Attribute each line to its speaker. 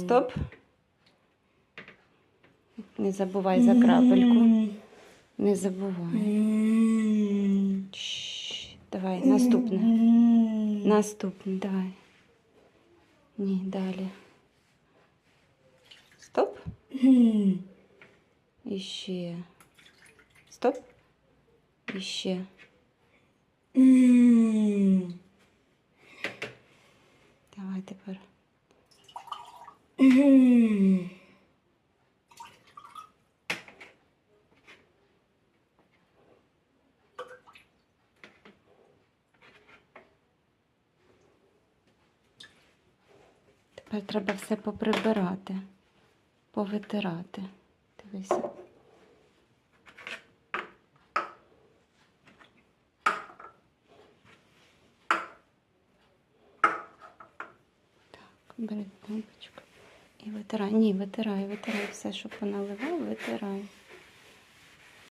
Speaker 1: Стоп. Не забувай за крапельку. Не забувай. Чш. Давай, наступне. Наступне, давай. Ні, далі. Стоп. І ще. Стоп. І ще. Давай тепер. Тепер треба все поприбирати, повитирати. Дивися. Так, бери тряпочку і витирай. Ні, витирай, витирай все, що поналивав, витирай.